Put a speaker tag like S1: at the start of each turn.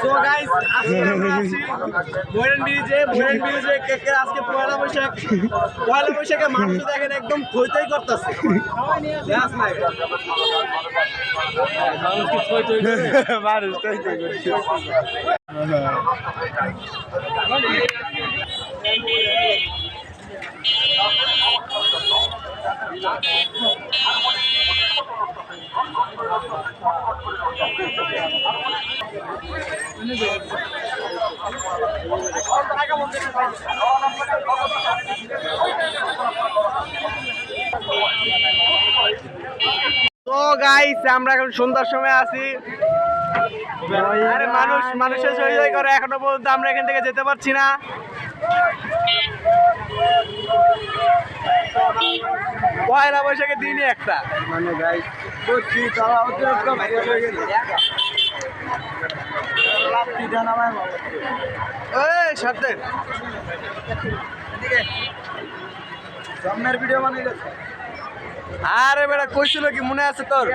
S1: So guys আজকে ব্রিজে বৈরান ব্রিজে কেকের আজকে পয়লা বৈশাখ। পয়লা বৈশাখে মানুষ দেখেন একদম থইতই করতেছে। গ্যাস নাই মানুষ কি থইতই করে
S2: মানুষ তাই তো করছে।
S1: তো গাইস আমরা এখন সন্ধ্যার সময় আছি। আরে মানুষ, মানুষের সই করে, এখনও পর্যন্ত আমরা এখান থেকে যেতে পারছি না। পয়লা বৈশাখের দিনই একটা।
S2: মানে গাইস করছি তারা সামনের ভিডিও
S1: আরে বেটা কইছিল কি মনে আছে তোর?